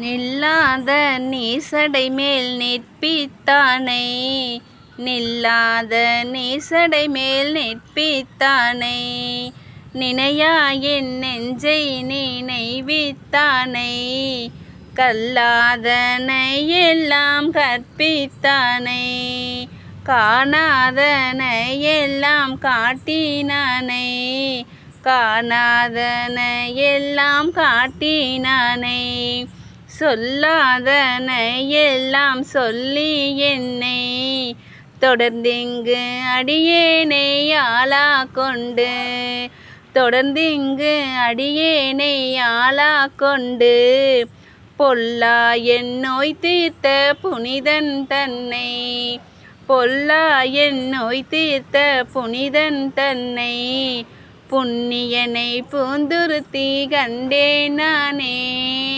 நில்லாத நீசடை மேல் நிற்பித்தானை? நில்லாத நீசடை மேல் நிற்பித்தானை? நினையா என் நெஞ்சை நினைவித்தானை கல்லாதனை எல்லாம் கற்பித்தானை? காணாதனை எல்லாம் காட்டினானை? காணாதனை எல்லாம் காட்டினானை? சொல்லாதன எல்லாம் சொல்லி என்னை தொடர்ந்திங்கு அடியேனை ஆளா கொண்டு தொடர்ந்திங்கு அடியேனை ஆளா கொண்டு பொல்லா என் நோய் தீர்த்த புனிதன் தன்னை பொல்லா என் நோய் தீர்த்த புனிதன் தன்னை புண்ணியனை பூந்துருத்தி கண்டேன் நானே.